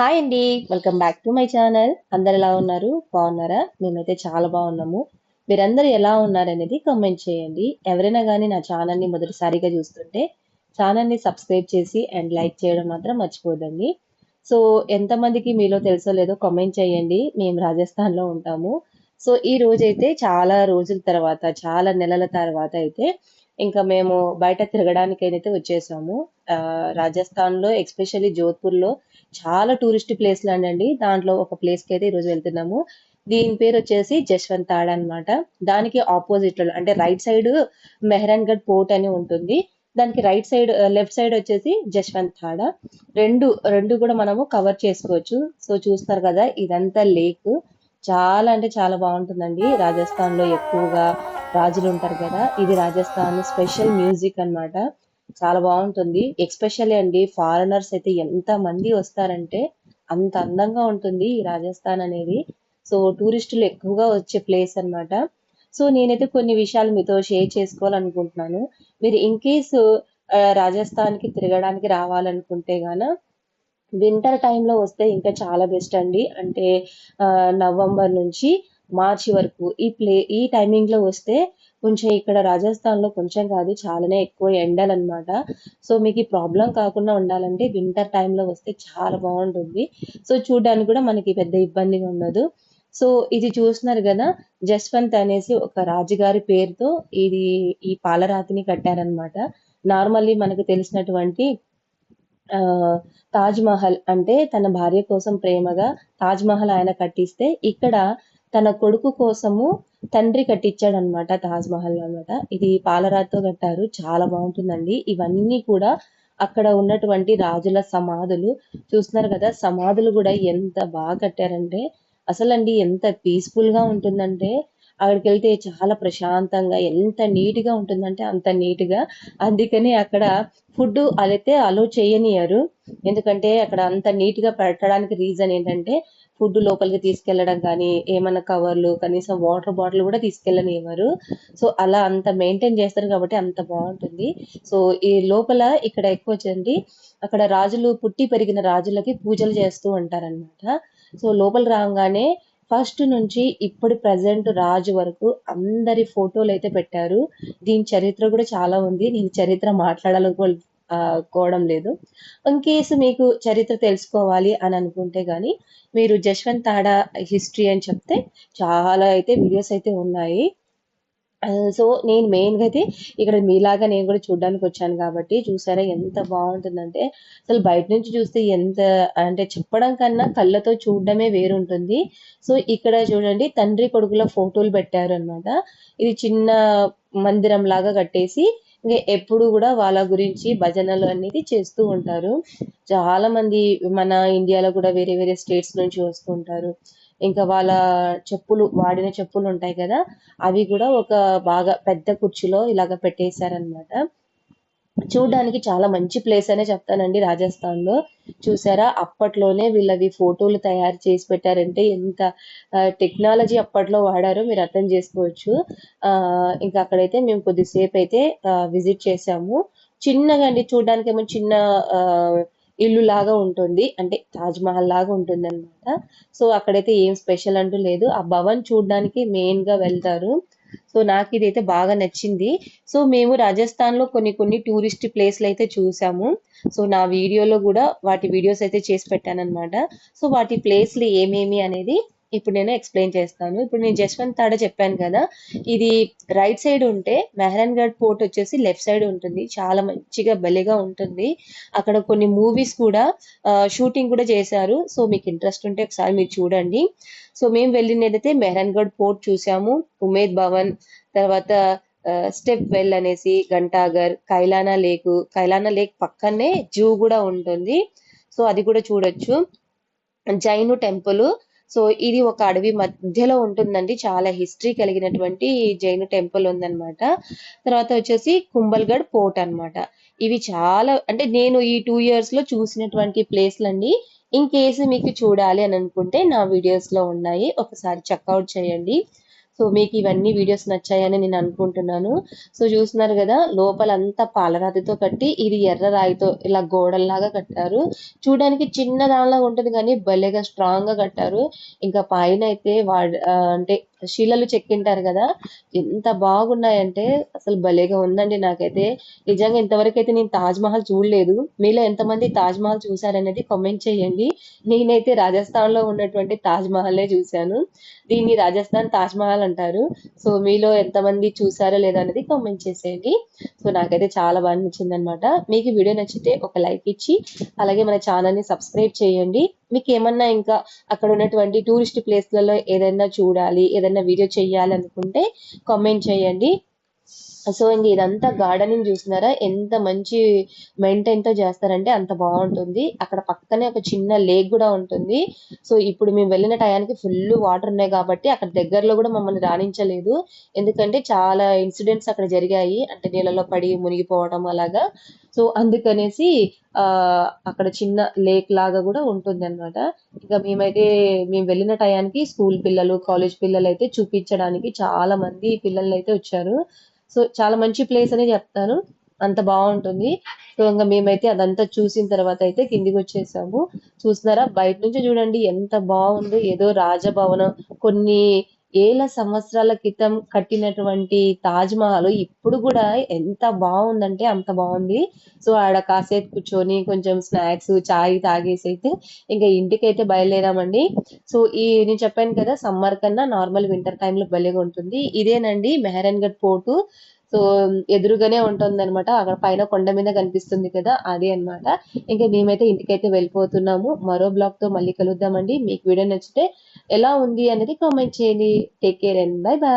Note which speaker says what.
Speaker 1: Hi అండి welcome back to my channel అందరు ఎలా ఉన్నారు? బాగున్నారా? మేమైతే చాలా బాగున్నాము. మీరందరూ ఎలా ఉన్నారనేది కమెంట్ చేయండి. ఎవరైనా కానీ నా ఛానల్ని మొదటిసారిగా చూస్తుంటే ఛానల్ని సబ్స్క్రైబ్ చేసి అండ్ లైక్ చేయడం మాత్రం మర్చిపోదండి. సో ఎంతమందికి మీలో తెలుసో లేదో కమెంట్ చేయండి. మేము రాజస్థాన్లో ఉంటాము. సో ఈ రోజైతే చాలా రోజుల తర్వాత చాలా నెలల తర్వాత అయితే ఇంకా మేము బయట తిరగడానికి అయితే వచ్చేసాము ఆ, రాజస్థాన్లో జోధ్పూర్ జోధ్పూర్లో చాలా టూరిస్ట్ ప్లేస్లు అండి. దాంట్లో ఒక ప్లేస్కి అయితే ఈరోజు వెళ్తున్నాము. దీని పేరు వచ్చేసి జశ్వంత్ తాడ అన్నమాట. దానికి ఆపోజిట్లో అంటే right side Mehrangarh fort అని ఉంటుంది. దానికి రైట్ సైడ్ లెఫ్ట్ సైడ్ వచ్చేసి జశ్వంత్ తాడ రెండు రెండు కూడా మనము కవర్ చేసుకోవచ్చు. సో చూస్తారు కదా ఇదంతా లేక్ చాలా అంటే చాలా బాగుంటుందండి. రాజస్థాన్లో ఎక్కువగా రాజులు ఉంటారు కదా ఇది రాజస్థాన్ స్పెషల్ మ్యూజిక్ అన్నమాట. చాలా బాగుంటుంది. ఎక్స్పెషల్లీ అండి ఫారినర్స్ అయితే ఎంత మంది వస్తారంటే అంత అందంగా ఉంటుంది ఈ రాజస్థాన్ అనేది. సో టూరిస్టులు ఎక్కువగా వచ్చే ప్లేస్ అన్నమాట. సో నేనైతే కొన్ని విషయాలు మీతో షేర్ చేసుకోవాలనుకుంటున్నాను. మీరు ఇన్ కేసు రాజస్థాన్కి తిరగడానికి రావాలనుకుంటే గాన వింటర్ టైంలో వస్తే ఇంకా చాలా బెస్ట్ అండి. అంటే నవంబర్ నుంచి మార్చి వరకు. ఈ ప్లే ఈ టైమింగ్లో వస్తే కొంచెం ఇక్కడ రాజస్థాన్లో కొంచెం కాదు చాలానే ఎక్కువ ఎండలు అనమాట సో మీకు ఈ ప్రాబ్లం కాకుండా ఉండాలంటే వింటర్ టైంలో వస్తే చాలా బాగుంటుంది. సో చూడడానికి కూడా మనకి పెద్ద ఇబ్బందిగా ఉండదు. సో ఇది చూస్తున్నారు కదా జస్వంత్ అనేసి ఒక రాజుగారి పేరుతో ఇది ఈ పాలరాతిని కట్టారనమాట నార్మల్లీ మనకు తెలిసినటువంటి తాజ్ మహల్ అంటే తన భార్య కోసం ప్రేమగా తాజ్ మహల్ ఆయన కట్టిస్తే ఇక్కడ తన కొడుకు కోసము తండ్రి కట్టించాడు అనమాట తాజ్ మహల్ అన్నమాట. ఇది పాలరాతో కట్టారు. చాలా బాగుంటుందండి. ఇవన్నీ కూడా అక్కడ ఉన్నటువంటి రాజుల సమాధులు. చూస్తున్నారు కదా సమాధులు కూడా ఎంత బాగా కట్టారంటే అసలండి ఎంత పీస్ఫుల్గా ఉంటుందంటే అక్కడికి వెళ్తే చాలా ప్రశాంతంగా ఎంత నీట్గా ఉంటుందంటే అంత నీట్గా అందుకని అక్కడ ఫుడ్ అదైతే అలో చేయనియరు ఎందుకంటే అక్కడ అంత నీట్గా పెట్టడానికి రీజన్ ఏంటంటే ఫుడ్ లోపలికి తీసుకెళ్ళడం కానీ ఏమైనా కవర్లు కనీసం వాటర్ బాటిల్ కూడా తీసుకెళ్ళనివ్వరు. సో అలా అంత మెయింటైన్ చేస్తారు కాబట్టి అంత బాగుంటుంది. సో ఈ లోపల ఇక్కడ ఎక్కువ వచ్చండి అక్కడ రాజులు పుట్టి పెరిగిన రాజులకి పూజలు చేస్తూ ఉంటారన్నమాట. సో లోపల రాగానే ఫస్ట్ నుంచి ఇప్పుడు ప్రజెంట్ రాజు వరకు అందరి ఫోటోలు అయితే పెట్టారు. దీని చరిత్ర కూడా చాలా ఉంది. నేను చరిత్ర మాట్లాడాలనుకో కోవడం లేదు. ఇన్ కేసు మీకు చరిత్ర తెలుసుకోవాలి అని అనుకుంటే కానీ మీరు జశ్వంత్ తాడా హిస్టరీ అని చెప్తే చాలా అయితే వీడియోస్ అయితే ఉన్నాయి. సో నేను మెయిన్గా అయితే ఇక్కడ మీలాగా నేను కూడా చూడడానికి వచ్చాను కాబట్టి చూసారా ఎంత బాగుంటుందంటే అసలు బయట నుంచి చూస్తే ఎంత అంటే చెప్పడం కన్నా కళ్ళతో చూడడమే వేరుంటుంది. సో ఇక్కడ చూడండి తండ్రి కొడుకుల ఫోటోలు పెట్టారు అన్నమాట ఇది చిన్న మందిరం లాగా కట్టేసి ఎప్పుడు కూడా వాళ్ళ గురించి భజనలు అనేది చేస్తూ ఉంటారు. చాలా మంది మన ఇండియాలో కూడా వేరే వేరే స్టేట్స్ నుంచి వస్తుంటారు. ఇంకా వాళ్ళ చెప్పులు వాడిన చెప్పులు ఉంటాయి కదా అవి కూడా ఒక బాగా పెద్ద కుర్చీలో ఇలాగ పెట్టేశారనమాట చూడడానికి చాలా మంచి ప్లేస్ అనే చెప్తానండి రాజస్థాన్లో చూసారా? అప్పట్లోనే వీళ్ళవి ఫోటోలు తయారు చేసి పెట్టారంటే ఎంత టెక్నాలజీ అప్పట్లో వాడారో మీరు అర్థం చేసుకోవచ్చు. ఆ ఇంకా అక్కడైతే మేము కొద్దిసేపు అయితే విజిట్ చేసాము చిన్నగా అండి చూడడానికి ఏమో చిన్న ఇల్లు లాగా ఉంటుంది. అంటే తాజ్ మహల్ లాగా ఉంటుంది అనమాట సో అక్కడైతే ఏం స్పెషల్ అంటూ లేదు. ఆ భవన్ చూడడానికి మెయిన్గా వెళ్తారు. సో నాకు ఇదైతే బాగా నచ్చింది. సో మేము రాజస్థాన్లో కొన్ని కొన్ని టూరిస్ట్ ప్లేస్లు అయితే చూసాము. సో నా వీడియోలో కూడా వాటి వీడియోస్ అయితే చేసి పెట్టాను అనమాట సో వాటి ప్లేస్లు ఏమేమి అనేది ఇప్పుడు నేను ఎక్స్ప్లెయిన్ చేస్తాను. ఇప్పుడు నేను జస్వంత్ తాడ చెప్పాను కదా. ఇది రైట్ సైడ్ ఉంటే మెహరాన్ గఢ్ పోర్ట్ వచ్చేసి లెఫ్ట్ సైడ్ ఉంటుంది. చాలా మంచిగా భలేగా ఉంటుంది. అక్కడ కొన్ని మూవీస్ కూడా షూటింగ్ కూడా చేశారు. సో మీకు ఇంట్రెస్ట్ ఉంటే ఒకసారి మీరు చూడండి. సో మేము వెళ్ళినదైతే మెహరాన్ గఢ్ పోర్ట్ చూసాము. ఉమేద్ భవన్ తర్వాత స్టెప్ వెల్ అనేసి ఘంటాగర్ కైలానా లేక్. కైలానా లేక్ పక్కనే జూ కూడా ఉంటుంది. సో అది కూడా చూడొచ్చు. జైను టెంపుల్. సో ఇది ఒక అడవి మధ్యలో ఉంటుందండి. చాలా హిస్టరీ కలిగినటువంటి జైన్ టెంపుల్ ఉందన్నమాట. తర్వాత వచ్చేసి కుంభల్గఢ్ పోర్ట్ అన్నమాట. ఇవి చాలా అంటే నేను ఈ టూ ఇయర్స్లో చూసినటువంటి ప్లేస్లండి ఇన్ కేసు మీకు చూడాలి అని అనుకుంటే నా వీడియోస్లో ఉన్నాయి. ఒకసారి చెక్అవుట్ చేయండి. సో మీకు ఇవన్నీ వీడియోస్ నచ్చాయని నేను అనుకుంటున్నాను. సో చూస్తున్నారు కదా లోపలంతా పాలరాతితో కట్టి ఇది ఎర్ర రాయితో ఇలా గోడల్లాగా కట్టారు. చూడడానికి చిన్న దానిలాగా ఉంటుంది కానీ భలేగా స్ట్రాంగ్గా కట్టారు. ఇంకా పైన అయితే వా అంటే శిలలు చెక్కింటారు కదా ఎంత బాగున్నాయంటే అసలు భలేగా ఉందండి నాకైతే. నిజంగా ఇంతవరకు అయితే నేను తాజ్ మహల్ చూడలేదు. మీలో ఎంతమంది తాజ్ మహల్ చూసారనేది కామెంట్ చేయండి. నేనైతే రాజస్థాన్లో ఉన్నటువంటి తాజ్ మహలే చూశాను. దీన్ని రాజస్థాన్ తాజ్ మహల్ అంటారు. సో మీలో ఎంతమంది చూసారో లేదో అనేది కామెంట్ చేసేయండి. సో నాకైతే చాలా బాగా నచ్చింది అనమాట మీకు వీడియో నచ్చితే ఒక లైక్ ఇచ్చి అలాగే మన ఛానల్ని సబ్స్క్రైబ్ చేయండి. మీకు ఏమన్నా ఇంకా అక్కడ ఉన్నటువంటి టూరిస్ట్ ప్లేస్లలో ఏదైనా చూడాలి ఏదైనా వీడియో చేయాలనుకుంటే కామెంట్ చేయండి. సో ఇంక ఇదంతా గార్డెనింగ్ చూసినారా ఎంత మంచి మెయింటైన్తో చేస్తారంటే అంత బాగుంటుంది. అక్కడ పక్కనే ఒక చిన్న లేక్ కూడా ఉంటుంది. సో ఇప్పుడు మేము వెళ్ళిన టయానికి ఫుల్ వాటర్ ఉన్నాయి కాబట్టి అక్కడ దగ్గరలో కూడా మమ్మల్ని రాణించలేదు. ఎందుకంటే చాలా ఇన్సిడెంట్స్ అక్కడ జరిగాయి. అంటే నీళ్ళలో పడి మునిగిపోవడం అలాగా. సో అందుకనేసి ఆ అక్కడ చిన్న లేక్ లాగా కూడా ఉంటుంది అనమాట ఇంకా మేమైతే మేము వెళ్ళిన టయానికి స్కూల్ పిల్లలు కాలేజ్ పిల్లలు అయితే చూపించడానికి చాలా మంది పిల్లలు అయితే వచ్చారు. సో చాలా మంచి ప్లేస్ అనే చెప్తాను. అంత బాగుంటుంది. సో ఇంకా మేమైతే అదంతా చూసిన తర్వాత అయితే కిందికి వచ్చేసాము. చూస్తున్నారా? బయట నుంచి చూడండి ఎంత బాగుందో. ఏదో రాజభవనం కొన్ని ఏళ్ళ సంవత్సరాల క్రితం కట్టినటువంటి తాజ్ మహల్ ఇప్పుడు కూడా ఎంత బాగుందంటే అంత బాగుంది. సో ఆడ కాసేపు కూర్చొని కొంచెం స్నాక్స్ చాయ్ తాగేసి అయితే ఇంకా ఇంటికైతే బయలుదేరామండి. సో ఈ నేను చెప్పాను కదా సమ్మర్ కన్నా నార్మల్ వింటర్ టైంలో భలేగా ఉంటుంది ఇదేనండి మెహరన్ పోర్టు. సో ఎదురుగానే ఉంటుంది అనమాట అక్కడ పైన కొండ మీద కనిపిస్తుంది కదా అదే అన్నమాట. ఇంకా మేమైతే ఇంటికైతే వెళ్ళిపోతున్నాము. మరో బ్లాగ్తో మళ్ళీ కలుద్దామండి. మీకు వీడియో నచ్చితే ఎలా ఉంది అనేది కామెంట్ చేయండి. Take care and bye bye